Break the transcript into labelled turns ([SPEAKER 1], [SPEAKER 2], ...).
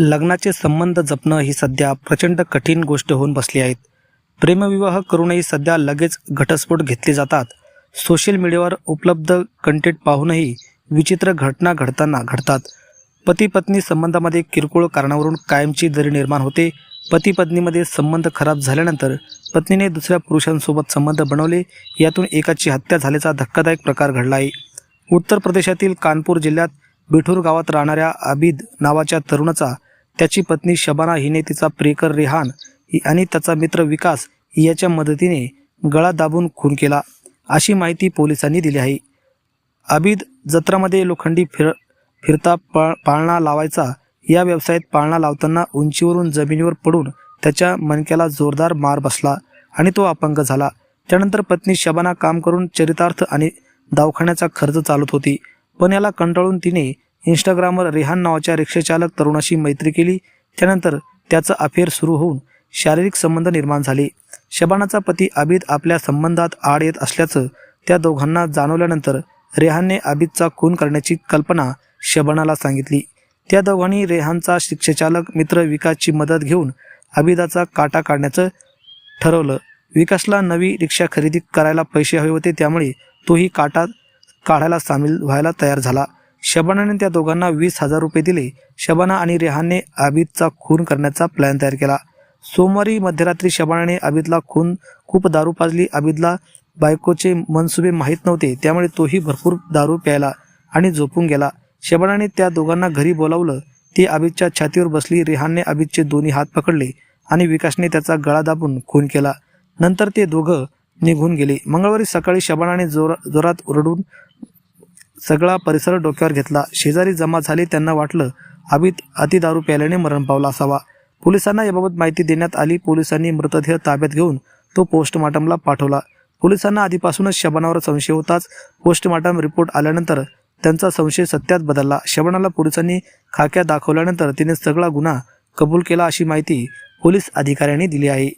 [SPEAKER 1] लग्नाचे संबंध जपणं ही सध्या प्रचंड कठीण गोष्ट होऊन बसली आहेत. प्रेमविवाह करूनही सध्या लगेच घटस्फोट घेतले जातात. सोशल मीडियावर उपलब्ध कंटेंट पाहूनही विचित्र घटना घडताना घडतात. पती पत्नी संबंधामध्ये किरकोळ कारणावरून कायमची दरी निर्माण होते. पती पत्नीमध्ये संबंध खराब झाल्यानंतर पत्नीने दुसऱ्या पुरुषांसोबत संबंध बनवले. यातून एकाची हत्या झाल्याचा धक्कादायक प्रकार घडला आहे. उत्तर प्रदेशातील कानपूर जिल्ह्यात बिठूर गावात राहणाऱ्या आबिद नावाच्या तरुणाचा त्याची पत्नी शबाना हिने तिचा प्रेकर रेहान आणि त्याचा मित्र विकास याच्या मदतीने गळा दाबून खून केला. अशी माहिती पोलिसांनी दिली आहे. आबिद जत्रामध्ये लोखंडी फिर फिरता पा पाळणा लावायचा या व्यवसायात पाळणा लावताना उंचीवरून जमिनीवर पडून त्याच्या मणक्याला जोरदार मार बसला आणि तो अपंग झाला. त्यानंतर पत्नी शबाना काम करून चरितार्थ आणि दवाखान्याचा खर्च चालत होती पण याला कंटाळून तिने इंस्टाग्रामवर रेहान नावाच्या रिक्षाचालक तरुणाशी मैत्री केली. त्यानंतर त्याचं अफेअर सुरू होऊन शारीरिक संबंध निर्माण झाले. शबानाचा पती आबिद आपल्या संबंधात आड येत असल्याचं त्या दोघांना जाणवल्यानंतर रेहानने आबिदचा खून करण्याची कल्पना शबानाला सांगितली. त्या दोघांनी रेहानचा शिक्षचालक मित्र विकासची मदत घेऊन आबिदाचा काटा काढण्याचं ठरवलं. विकासला नवी रिक्षा खरेदी करायला पैसे हवे होते त्यामुळे तोही काटा काढायला सामील व्हायला तयार झाला. शबानाने त्या दोघांना वीस हजार रुपये दिले. शबाना आणि रेहानने आबिदचा खून करण्याचा प्लॅन तयार केला. सोमवारी मध्यरात्री शबानाने आबिदला खून खूप दारू पाजली. आबिदला बायकोचे मनसुबे माहीत नव्हते त्यामुळे तोही भरपूर दारू प्यायला आणि झोपून गेला. शबानाने त्या दोघांना घरी बोलावलं. ती आबिदच्या छातीवर बसली. रेहानने आबिदचे दोन्ही हात पकडले आणि विकासने त्याचा गळा दाबून खून केला. नंतर ते दोघं निघून गेले. मंगळवारी सकाळी शबानाने जोर जोरात ओरडून सगळा परिसर डोक्यावर घेतला. शेजारी जमा झाले त्यांना वाटलं अभित अति दारू प्याल्याने मरण पावला असावा. पोलिसांना याबाबत माहिती देण्यात आली. पोलिसांनी मृतदेह ताब्यात घेऊन तो पोस्टमार्टमला पाठवला. पोलिसांना आधीपासूनच शबानावर संशय होताच पोस्टमार्टम रिपोर्ट आल्यानंतर त्यांचा संशय सत्यात बदलला. शबानाला पोलिसांनी खाक्या दाखवल्यानंतर तिने सगळा गुन्हा कबूल केला अशी माहिती पोलीस अधिकाऱ्यांनी दिली आहे.